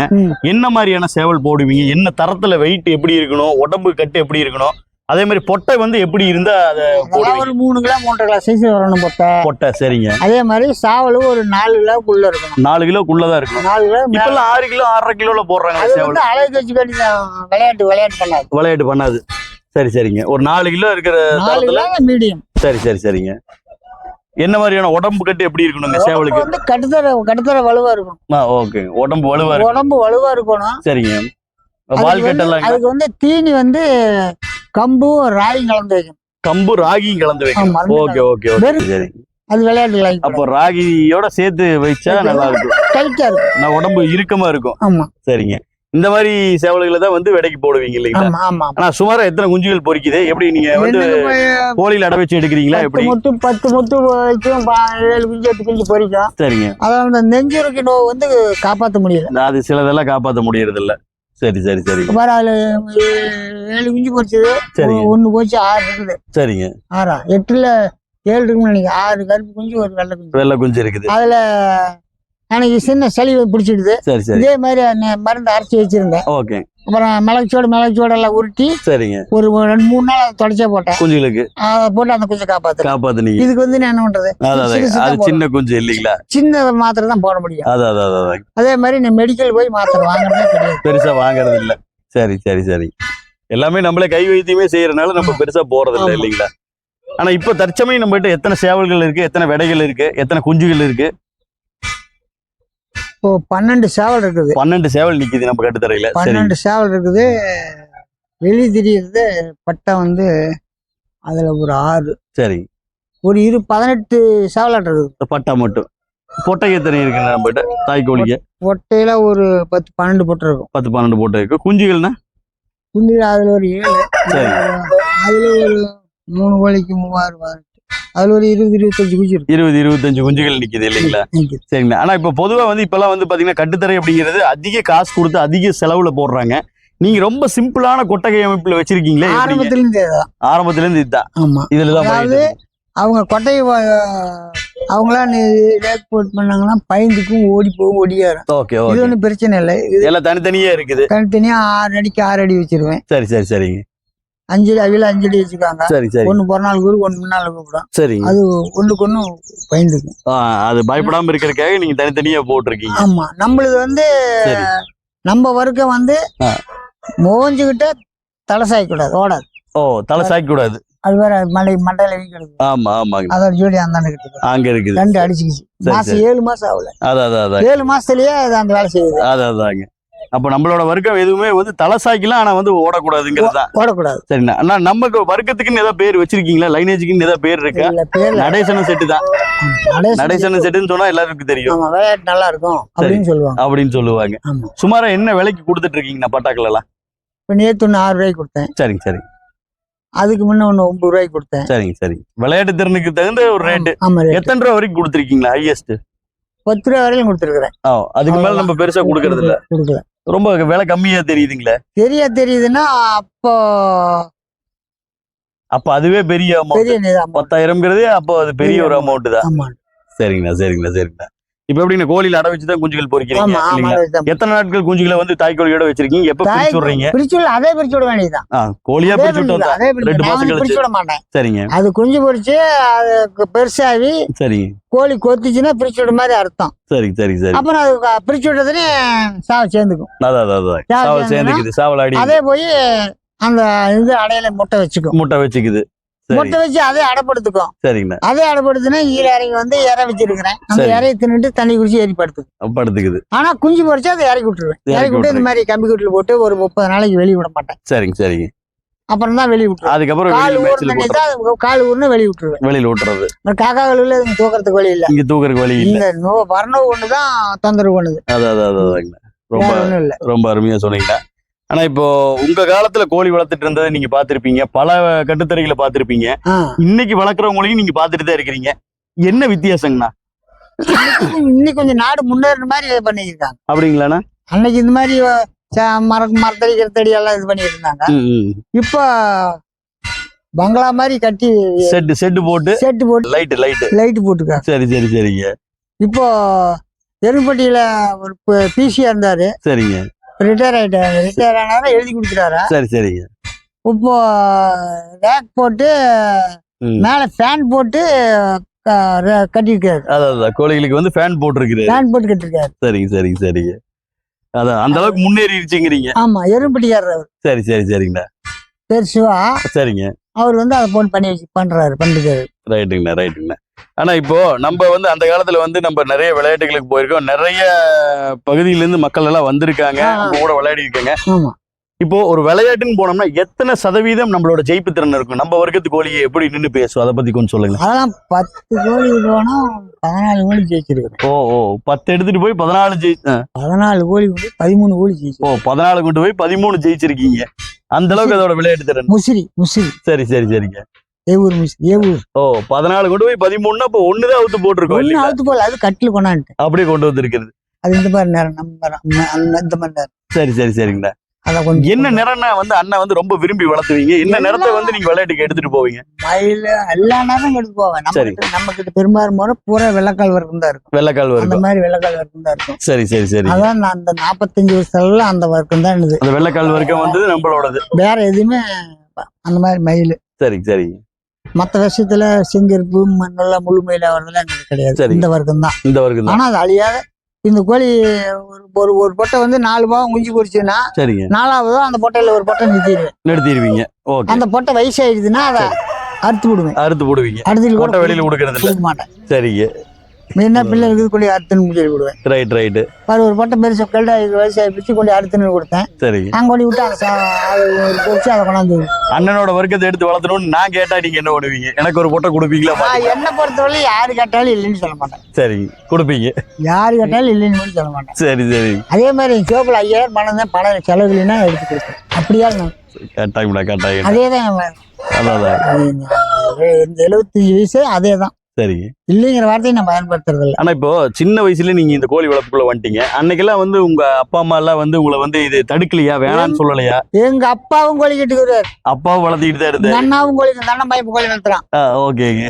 என்ன மாதிரியான சேவல் போடுவீங்க? என்ன தரத்துல வெயிட் எப்படி இருக்கணும்? உடம்பு கட்டு எப்படி இருக்கணும்? அதே மாதிரி பொட்டை வந்து எப்படி இருந்தா அதை ஒரு மூணு கிலோ மூன்றரை கிலோ சைஸ் வரணும் பொட்டை. பொட்டை சரிங்க. அதே மாதிரி சாவலும் ஒரு நாலு கிலோக்குள்ள இருக்கணும். நாலு கிலோக்குள்ளதான் இருக்கணும். நாலு கிலோ இப்பெல்லாம் ஆறு கிலோ ஆறரை கிலோல போடுறாங்க அது சேவல். வந்து அழகு வச்சு கட்டி விளையாட்டு விளையாட்டு பண்ணாது. விளையாட்டு பண்ணாது. சரி சரிங்க. ஒரு நாலு கிலோ இருக்கிற மீடியம். சரி சரி சரிங்க. என்ன மாதிரியான உடம்பு கட்டு எப்படி இருக்கணுங்க? சேவலுக்கு? வந்து கட்டுத்தர கட்டுத்தர வலுவா இருக்கும் ஆ ஓகே. உடம்பு வலுவா இருக்கு உடம்பு வலுவா இருக்கணும். சரிங்க. வால் கட்டெல்லாம் அதுக்கு வந்து தீனி வந்து கம்பும் ராயும் கலந்து வைக்கணும். கம்பு ராகியும் கலந்து வைக்கணும். ஓகே ஓகே சரி. அது விளையாட்டு அப்போ ராகியோட சேர்த்து வச்சா நல்லா இருக்கும். டைட்டா இருக்கும் நான் உடம்பு இறுக்கமா இருக்கும். ஆமா. சரிங்க. இந்த மாதிரி சேவல்களை தான் வந்து விடைக்கு போடுவீங்க இல்லைங்களா? ஆனா சுமாரா எத்தனை குஞ்சுகள் பொறிக்குது? எப்படி நீங்க வந்து கோழியில அடை வச்சு எடுக்கிறீங்களா எப்படி? முட்டு பத்து வரைக்கும் பா- ஏழு குஞ்சு எட்டு குஞ்சு பொறிக்கும். சரிங்க. அதை அந்த நெஞ்சுருக்கு நோய் வந்து காப்பாற்ற முடியல. அது சிலதெல்லாம் காப்பாத்த முடியறது இல்ல சரி சரி. சரி பாரு அதுல ஏழு குஞ்சு பொறிச்சது. சரிங்க. ஒண்ணு போச்சு ஆறு இருக்குது. சரிங்க. ஆறா? எட்டுல ஏழு இருக்குன்னு நினைக்கிறேன். ஆறு கருப்பு குஞ்சு ஒரு வெள்ளை குஞ்சு. வெள்ளை குஞ்சு இருக்குது. அதுல எனக்கு சின்ன சளி பிடிச்சிடுது. சரி சரி. இதே மாதிரி மருந்து அரைச்சி வச்சிருந்தேன். ஓகே. அப்புறம் மிளகுச்சோடு மிளகுச்சோடு எல்லாம் உருட்டி சரிங்க. ஒரு ரெண்டு மூணு நாள் தொடச்சே போட்டேன். குஞ்சுகளுக்கு? அதை போட்டு அந்த குஞ்சை காப்பாத்துறேன். காப்பாத்துனீங்க இதுக்கு வந்து நான் என்ன பண்றது? அது. சின்ன குஞ்சு இல்லைங்களா? சின்ன மாத்திரை தான் போட முடியும். அதே மாதிரி நான் மெடிக்கல் போய் மாத்திரை வாங்குறதே கிடையாது. பெருசா வாங்குறது இல்ல. சரி சரி சரி. எல்லாமே நம்மளே கை வைத்தியமே செய்யறதுனால நம்ம பெருசா போறது இல்ல. இல்லைங்களா? ஆனா இப்ப தற்சமயம் நம்ம கிட்ட எத்தனை சேவல்கள் இருக்கு எத்தனை விடைகள் இருக்கு எத்தனை குஞ்சுகள் இருக்கு இப்போ பன்னெண்டு சேவல் இருக்குது. பன்னெண்டு சேவல் நிக்குது நம்ம கட்டுத்தரையில. பன்னெண்டு சேவல் இருக்குது. வெளி தெரியுறது பட்டை வந்து அதுல ஒரு ஆறு. சரி. ஒரு இரு பதினெட்டு சேவலாட்டு இருக்குது. பட்டா மட்டும். பொட்டை எத்தனை இருக்கு நம்ம கிட்ட தாய் கோழிக்கு? பொட்டையில ஒரு பத்து பன்னெண்டு பொட்டை இருக்கும். பத்து பன்னெண்டு பொட்டை இருக்கு. குஞ்சுகள்னா? குஞ்சுல அதுல ஒரு ஏழு. அதுல ஒரு மூணு கோழிக்கு மூவாயிரம் பதினெட்டு அதுல ஒரு இருபது இருபத்தஞ்சு குஞ்சு இருக்கு. இருபது இருபத்தஞ்சு குஞ்சுகள் நிக்குது இல்லைங்களா. சரிங்களா. ஆனா இப்ப பொதுவா வந்து இப்பெல்லாம் வந்து பாத்தீங்கன்னா கட்டுத்தரை அப்படிங்கிறது அதிக காசு கொடுத்து அதிக செலவுல போடுறாங்க. நீங்க ரொம்ப சிம்பிளான கொட்டகை அமைப்புல வச்சிருக்கீங்களே? ஆரம்பத்துல இருந்தே ஆரம்பத்துல இருந்து இதுதான். ஆமா. இதுலதான் அதாவது. அவங்க கொட்டையை அவங்களா போட் பண்ணாங்கன்னா பயந்துக்கும் ஓடி போகும் ஒடியாரும் ஓகே இது ஒன்றும் பிரச்சனை இல்லை. இது எல்லாம் தனித்தனியா இருக்குது. தனித்தனியா ஆறு அடிக்கு ஆறு அடி வச்சிருவேன். சரி சரி சரிங்க. அஞ்சு அடி அவில அஞ்சு அடி வச்சுக்காங்க சரி சரி. ஒண்ணு பிறநாள் கூறு ஒண்ணு முன்னாள் கூப்பிடும் சரிங்க அது ஒண்ணுக்கு ஒண்ணு பயந்துக்கும் அது பயப்படாம இருக்கிறதுக்காக நீங்க தனித்தனியா போட்டிருக்கீங்க. ஆமா. நம்மளுது வந்து சரி. நம்ம வர்க்கம் வந்து. மோஞ்சுக்கிட்ட தலை சாய்க்கூடாது ஓடாது. ஓ தலை சாய்க்க கூடாது அது வேற மலை மண்டையில வீக்கிறது ஆமா ஆமாங்க. அதோட ஜோடி அந்தாண்ட கிட்ட அங்க இருக்குது. ரெண்டு அடிச்சுக்கிச்சு. சரி, மாசம் ஏழு மாசம் ஆகல. அதான் அதான். ஏழு மாசத்துலயே அது அந்த வேலை செய்யுது. அதான் அதாங்க. அப்ப நம்மளோட வர்க்கம் எதுவுமே வந்து தலை சாய்க்கலாம் ஆனா வந்து ஓடக்கூடாதுங்கிறது தான் ஓடக்கூடாது. சரிண்ணா. அண்ணா நமக்கு வர்க்கத்துக்குன்னு ஏதாவது பேர் வச்சிருக்கீங்களா? லைனேஜுக்குன்னு ஏதாவது பேர் இருக்கா? நடேசன செட்டு தான் நடேசன் செட்டுன்னு சொன்னா எல்லாருக்கும் தெரியும். நல்லா இருக்கும் அப்படின்னு சொல்லுவாங்க. அப்படின்னு சொல்லுவாங்க. சுமாரா என்ன விலைக்கு கொடுத்துட்டு இருக்கீங்கண்ணா பட்டாக்கள் எல்லாம் இப்ப நேத்து ஒண்ணு ஆறு ரூபாய்க்கு கொடுத்தேன். சரிங்க சரிங்க அதுக்கு முன்ன ஒண்ணு ஒன்பது ரூபாய்க்கு கொடுத்தேன். சரிங்க சரிங்க விளையாட்டு திறனுக்கு தகுந்த ஒரு ரேட்டு. எத்தனை ரூபா வரைக்கும் கொடுத்துருக்கீங்களா ஹையஸ்ட் பத்து ரூபா வரையிலும் கொடுத்துருக்குறேன். அதுக்கு மேல நம்ம பெருசா கொடுக்கறது இல்ல கொடுக்கல. ரொம்ப விலை கம்மியா தெரியுதுங்களே? தெரிய தெரியுதுன்னா அப்போ அப்ப அதுவே பெரிய அமௌண்ட் பெரிய பத்தாயிரம்ங்கிறதே அப்போ அது பெரிய ஒரு அமௌண்ட் தான். சரிங்கண்ணா சரிங்கண்ணா சரிங்கண்ணா. இப்ப எப்படிங்க கோழியில அடை வச்சு தான் குஞ்சுகள் பொறிக்கிறீங்க. எத்தனை நாட்கள் குஞ்சுகளை வந்து தாய்க்கோழியோட வச்சிருக்கீங்க? எப்ப தாய் பிரிச்சு விடுறீங்க பிரிச்சு விட அதே பிரிச்சு விட வேண்டியதுதான் கோழியா பிரிச்சு விட்டு அதே ரெண்டு மாசம். பிரிச்சு விட மாட்டேன். சரிங்க. அது குஞ்சு பொரிச்சு அது பெருசாகி சரிங்க. கோழி கொத்துச்சுன்னா பிரிச்சு விட மாதிரி அர்த்தம். சரி சரி சரி அப்புறம் அது பிரிச்சு விட்டதுன்னு சாவ சேர்ந்துக்கும். அதான் அதான், சாவ சேர்ந்துக்குது சாவல் அடி. அதே போய் அந்த இது அடையில முட்டை வச்சுக்கும். முட்டை வச்சுக்குது. முட்டை வச்சு அதே அடைப்படுத்துக்கும். சரிங்கண்ணா. அதே அடைப்படுத்துனா ஈர இறங்கி வந்து இற வச்சிருக்கிறேன். அந்த. இறையை தின்னுட்டு தண்ணி குடிச்சு ஏறி படுத்துக்கும். படுத்துக்குது. ஆனா குஞ்சு பொரிச்சு அதை இறக்கி விட்டுருவேன். இறக்கி விட்டு இந்த. மாதிரி கம்பி கட்டில் போட்டு ஒரு முப்பது நாளைக்கு வெளிய விட மாட்டேன். சரிங்க சரிங்க. அப்புறம் தான் வெளிய விட்டுருவேன். அதுக்கப்புறம் கால் வெளியில ஊர் மேய்ச்சல் தண்ணி போட்டுறது தான் கால் ஊர்னு வெளிய விட்டுருவேன். வெளியில விட்டுறது. காக்கா கழுவுல தூக்கறதுக்கு வழி இல்ல. இங்க தூக்கறதுக்கு வழி இல்ல. வரணும் ஒண்ணுதான் தொந்தரவு பண்ணுது. அதான் அதான். ரொம்ப ரொம்ப அருமையா சொன்னீங்க ஆனா இப்போ உங்க காலத்துல கோழி வளர்த்துட்டு இருந்ததை நீங்க பாத்திருப்பீங்க பல கட்டுத்தரைகளை பாத்திருப்பீங்க. இன்னைக்கு வளர்க்குறவங்களையும் நீங்க பாத்துட்டு தான் இருக்கிறீங்க. என்ன வித்தியாசங்கண்ணா? இன்னைக்கு கொஞ்சம் நாடு முன்னேறின மாதிரி பண்ணியிருக்காங்க. அப்படிங்களாண்ணா? அன்னைக்கு இந்த மாதிரி மர மரத்தடி கிரத்தடி எல்லாம் இது பண்ணிட்டு இருந்தாங்க இப்போ பங்களா மாதிரி கட்டி செட்டு செட்டு போட்டு செட்டு போட்டு லைட் லைட் லைட் போட்டுருக்காங்க சரி சரி சரிங்க. இப்போ எருப்பட்டியில ஒரு பிசியா இருந்தாரு. சரிங்க. ரிட்டையர் ஆயிட்டாரு ரிட்டையர் ஆனாலும் எழுதி கொடுத்துட்டாரா சரி சரிங்க இப்போ ரேக் போட்டு. மேல ஃபேன் போட்டு கட்டியிருக்காரு. அதான் கோழிகளுக்கு வந்து ஃபேன் போட்டிருக்குது ஃபேன் போட்டு கட்டிருக்காரு சரிங்க சரிங்க சரிங்க அதான் அந்த அளவுக்கு முன்னேறிடுச்சுங்கிறீங்க. ஆமா எருப்பட்டிக்காரர் அவர். சரி சரி சரிங்கண்ணா. பேர் சிவா. சரிங்க. அவர் வந்து அதை போட்டு பண்ணி பண்றாரு பண்ணிருக்காரு. ரைட்டுங்கண்ணா ரைட்டுங்கண்ணா ஆனா இப்போ நம்ம வந்து அந்த காலத்துல வந்து நம்ம நிறைய விளையாட்டுகளுக்கு போயிருக்கோம். நிறைய பகுதியில இருந்து மக்கள் எல்லாம் வந்திருக்காங்க. நம்ம கூட விளையாடி இருக்காங்க. இப்போ ஒரு விளையாட்டுன்னு போனோம்னா எத்தனை சதவீதம் நம்மளோட ஜெயிப்பு திறன் இருக்கும்? நம்ம வர்க்கத்து கோழியை எப்படி நின்று பேசும்? அதை பத்தி கொஞ்சம் சொல்லுங்க அதெல்லாம் பத்து கோழி போனா பதினாலு கோழி ஜெயிச்சிருக்கிறேன் ஓ ஓ பத்து எடுத்துட்டு போய் பதினாலு ஜெயி பதினாலு கோழி வந்து பதிமூணு கோழி ஜெயிச்சு ஓ பதினாலு கொண்டு போய் பதிமூணு ஜெயிச்சிருக்கீங்க. அந்த அளவுக்கு அதோட விளையாட்டு திறன். முசிறி முசிறி. சரி சரி சரிங்க. ஏவூர் முசிறி ஏவூர் ஓ பதினாலு கொண்டு போய் பதிமூணுனா இப்போ ஒண்ணுதான் அவுத்து போட்டிருக்கோம் இல்லைங்களா? அழுத்து போல அது கட்டில் கொண்டாந்துட்டு அப்படியே கொண்டு வந்திருக்கிறது. அது இந்த மாதிரி நேரம் நம்ம அந்த- இந்த மாதிரி நேரம். சரி சரி சரிங்கண்ணா என்ன நிறம்னா வந்து அண்ணா வந்து ரொம்ப விரும்பி வளர்த்துவீங்க? என்ன நிறத்தை வந்து நீங்க விளையாட்டுக்கு எடுத்துட்டு போவீங்க? மயில் எல்லா நேரமும் எடுத்து போவேன். சரி. நம்ம கிட்ட பெரும்பாலும் போனா பூரா வெள்ளக்கால் வரைக்கும் தான் இருக்கும். வெள்ளைக்கால் அந்த வரைக்கும் மாதிரி வெள்ளக்கால் வரைக்கும் தான் இருக்கும். சரி சரி சரி. அதான் நான் அந்த நாற்பத்தஞ்சு வருஷத்துல அந்த வரைக்கும் தான் அந்த வெள்ளைக்கால் வரைக்கும் வந்தது நம்மளோடது. வேற எதுவுமே அந்த மாதிரி மயில். சரி சரி. மற்ற வருஷத்துல செங்கருப்பு மண்ணெல்லாம் முழு மயில் ஆகிறதுலாம் எங்களுக்கு கிடையாது. இந்த வர்க்கம் தான் இந்த வரைக்கும் தான் ஆனா அது அழியாத இந்த கோழி ஒரு ஒரு ஒரு பொட்டை வந்து நாலு பாவம் குஞ்சு பொரிச்சுன்னா சரிங்க. நாலாவது அந்த பொட்டையில ஒரு பொட்டை நிறுத்திடுவேன். நிறுத்திடுவீங்க. அந்த பொட்டை வயசாயிடுதுன்னா அதை அறுத்து விடுவேன். அறுத்து கூட கொட்டை வெளியில கொடுக்கறது மாட்டேன். சரிங்க. என்ன பிள்ளை இருக்குது கொண்டு அறுத்துன்னு சொல்லி விடுவேன் ரைட் ரைட்டு பாரு ஒரு பொட்டை பெருசு கல்டா வயசாகி பிடிச்சி கொண்டு அறுத்துன்னு கொடுத்தேன். சரிங்க நான் கொண்டு விட்டு அதை சா- அதை அதை கொண்டாந்து அண்ணனோட வர்க்கத்தை எடுத்து வளர்த்தணும்னு நான் கேட்டா நீங்க என்ன பண்ணுவீங்க? எனக்கு ஒரு பொட்டை கொடுப்பீங்களா என்னை பொறுத்தவரை யாரு கேட்டாலும் இல்லைன்னு சொல்ல மாட்டேன். சரிங்க கொடுப்பீங்க. யாரு கேட்டாலும் இல்லைன்னு சொல்ல மாட்டேன். சரி சரி. அதே மாதிரி என் சோப்பில் ஐயாயிரம் பணம் தான் பணம் செலவு இல்லைன்னா எடுத்து கொடுத்தேன் அப்படியா நான் கட்டாயம்டா கட்டாயம் அதே தான் அதான். அது எழுபத்தஞ்சு வயசு அதே தான் சரிங்க இல்லைங்கிற வார்த்தையை நான் பயன்படுத்துறது இல்லை ஆனா இப்போ சின்ன வயசுல நீங்க இந்த கோழி வளர்ப்புக்குள்ள வந்துட்டீங்க. அன்னைக்கெல்லாம் வந்து உங்க அப்பா அம்மா எல்லாம் வந்து உங்களை வந்து இது தடுக்கலையா? வேணாம்னு சொல்லலையா? எங்க அப்பாவும் கோழி கட்டுக்கிறார் அப்பாவும் வளர்த்திட்டு தான் இருந்தாரு. அண்ணாவும் கோழி தண்ணை பைப்பு கோழி வளர்த்துறான் ஓகேங்க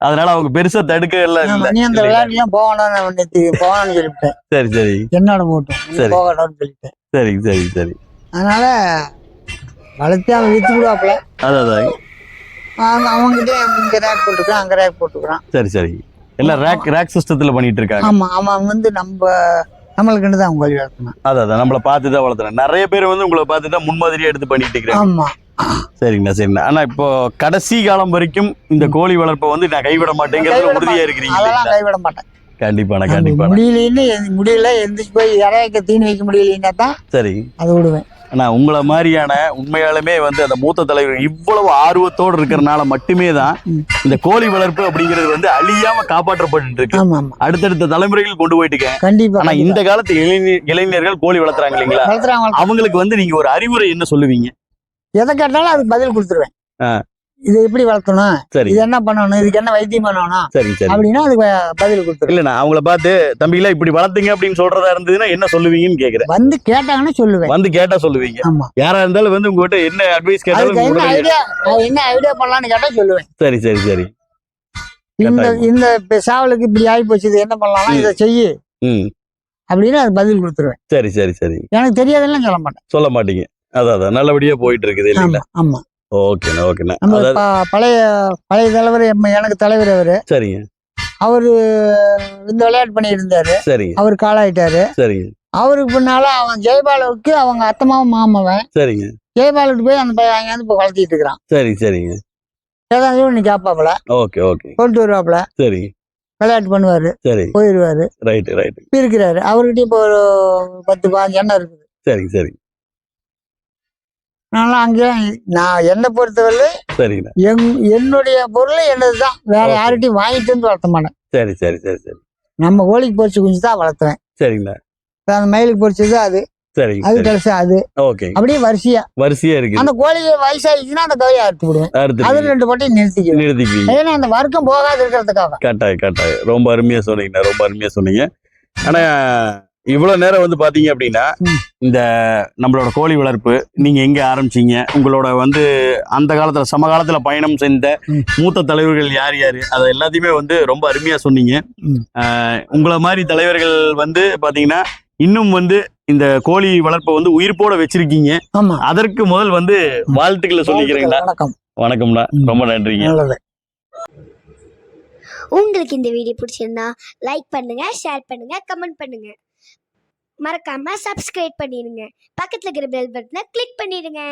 அதனால அவங்க பெருசா தடுக்க இல்ல நீ அந்த விளையாட்டுலாம் போகணும் நேற்று போகணும்னு சொல்லிவிட்டேன் சரி சரி. என்னோட போட்டோம் சரி. போகணும்னு சொல்லிட்டேன். சரி சரி சரி. அதனால வளர்த்து அவன் வித்து விடுவாப்புல. அதான். அவங்ககிட்ட இங்க ரேக் போட்டுக்கிறான் அங்க ரேக் போட்டுக்கிறான். சரி சரி. எல்லாம் ரேக் ரேக் சிஸ்டத்துல பண்ணிட்டு இருக்காங்க. ஆமா அவன் வந்து நம்ம நம்மளுக்குன்னு தான் அவங்க அதான் அதான். நம்மளை பார்த்து தான் வளர்த்துறேன். நிறைய பேர் வந்து உங்களை பார்த்து தான் முன்மாதிரியா எடுத்து பண்ணிட்டு இருக்கிறாங்க. ஆமா. சரிங்கண்ணா சரிண்ணா ஆனா இப்போ கடைசி காலம் வரைக்கும் இந்த கோழி வளர்ப்பை வந்து நான் கைவிட மாட்டேங்கிறதுல கைவிட உறுதியா இருக்கிறீங்க. அதெல்லாம்? கைவிட மாட்டேன். கண்டிப்பாண்ணா அது கண்டிப்பாண்ணா. முடியலன்னு எந்த- முடியல எந்திரிச்சு போய் இற வைக்க தீனி வைக்க முடியலன்னா தான் சரி. அதை விடுவேன். ஆனா உங்களை மாதிரியான உண்மையாலுமே வந்து அந்த மூத்த தலைவர் இவ்வளவு ஆர்வத்தோடு இருக்கிறனால மட்டுமே தான். இந்த கோழி வளர்ப்பு அப்படிங்கிறது வந்து அழியாம காப்பாற்றப்பட்டு இருக்கு அடுத்தடுத்த தலைமுறைகள் கொண்டு போயிட்டு இருக்கேன் கண்டிப்பா. ஆனா இந்த காலத்து இளைஞர் இளைஞர்கள் கோழி வளர்த்துறாங்க இல்லைங்களா. அவங்களுக்கு வந்து நீங்க ஒரு அறிவுரை என்ன சொல்லுவீங்க? எதை கேட்டாலும் அதுக்கு பதில் கொடுத்துருவேன். இது எப்படி வளர்க்கணும்? சரி இது என்ன பண்ணணும்? இதுக்கு என்ன வைத்தியம் பண்ணணும்? சரி சரி அப்படின்னா அதுக்கு பதில் கொடுத்துருவேன் இல்ல நான் அவங்கள பார்த்து தம்பிகளா இப்படி வளர்த்துங்க அப்படின்னு சொல்றதா இருந்ததுன்னா என்ன சொல்லுவீங்கன்னு கேக்குறேன். வந்து கேட்டாங்கன்னு சொல்லுவேன். வந்து கேட்டா சொல்லுவீங்க. ஆமா. யாரா இருந்தாலும் வந்து உங்ககிட்ட என்ன அட்வைஸ் கேட்டாலும் என்ன ஐடியா என்ன ஐடியா பண்ணலாம்னு கேட்டா சொல்லுவேன். சரி சரி சரி. இந்த. இந்த சாவலுக்கு இப்படி ஆகி போச்சு இது என்ன பண்ணலாம்னா இதை செய்யு. அப்படின்னு அது பதில் கொடுத்துருவேன். சரி சரி சரி. எனக்கு தெரியாதெல்லாம் சொல்ல மாட்டேன். சொல்ல மாட்டீங்க. அதான் அதான். நல்லபடியா போயிட்டு இருக்குது இல்லைங்களா? ஆமா. ஓகேண்ணா ஓகேண்ணா. நம்ம பழைய பழைய தலைவர் எனக்கு தலைவர் அவரு. சரிங்க. அவரு இந்த விளையாட்டு பண்ணிட்டு இருந்தாரு சரிங்க. அவர் காலாயிட்டாரு. சரிங்க. அவருக்கு பின்னால அவன் ஜெயபாலுவுக்கு அவங்க அத்தமாவும் மாமவன். சரிங்க. ஜெயபாலுக்கு போய் அந்த பையன் அங்க வந்து இப்போ வளர்த்திட்டு இருக்கிறான். சரி சரிங்க. ஏதாவது நீ கேட்பாப்புல ஓகே ஓகே. கொண்டு வருவாப்புல. சரிங்க விளையாட்டு பண்ணுவாரு. சரி. போயிடுவாரு ரைட்டு ரைட்டு. இருக்கிறாரு அவர்கிட்ட இப்போ ஒரு பத்து பாஞ்சு எண்ணம் இருக்குது. சரிங்க சரிங்க. நான்லாம் அங்கேயே நான் என்னை பொறுத்தவரை சரிங்கண்ணா என் என்னுடைய பொருள் என்னதுதான். வேற Okay. யார்கிட்டயும் வாங்கிட்டு வந்து வளர்த்த மாட்டேன். சரி சரி சரி சரி. நம்ம கோழிக்கு பொரிச்சு குஞ்சு தான் வளர்த்துவேன். சரிங்கண்ணா இப்ப அந்த மயிலுக்கு பொரிச்சது அது. சரிங்க அது கடைசி அது. ஓகே அப்படியே வரிசையா. வரிசையா இருக்குது அந்த கோழி வயசாயிடுச்சுன்னா அந்த கோழியை அறுத்து விடுவேன். அது ரெண்டு பட்டையும் நிறுத்திக்குவேன். நிறுத்திக்குவீங்க. ஏன்னா அந்த வர்க்கம் போகாது இருக்கிறதுக்காக. கட்டாய கட்டாய ரொம்ப அருமையா சொன்னீங்கண்ணா ரொம்ப அருமையா சொன்னீங்க. ஆனா இவ்வளவு நேரம் வந்து பாத்தீங்க அப்படின்னா. இந்த நம்மளோட கோழி வளர்ப்பு நீங்க எங்க ஆரம்பிச்சீங்க? உங்களோட வந்து அந்த காலத்துல சமகாலத்துல பயணம் செய்த. மூத்த தலைவர்கள் யார் யாரு? அதை எல்லாத்தையுமே வந்து ரொம்ப அருமையா சொன்னீங்க. உங்களை மாதிரி தலைவர்கள் வந்து பாத்தீங்கன்னா இன்னும் வந்து இந்த கோழி வளர்ப்பை வந்து உயிர்ப்போட வச்சிருக்கீங்க. அதற்கு முதல் வந்து வாழ்த்துக்களை சொல்லிக்கிறீங்களா? வணக்கம். வணக்கம்ண்ணா. ம். ரொம்ப நன்றிங்க. உங்களுக்கு இந்த வீடியோ பிடிச்சிருந்தா லைக் பண்ணுங்க ஷேர் பண்ணுங்க கமெண்ட் பண்ணுங்க. மறக்காம சப்ஸ்கிரைப் பண்ணிடுங்க பக்கத்தில் இருக்கிற பெல் பட்டனை கிளிக் பண்ணிடுங்க.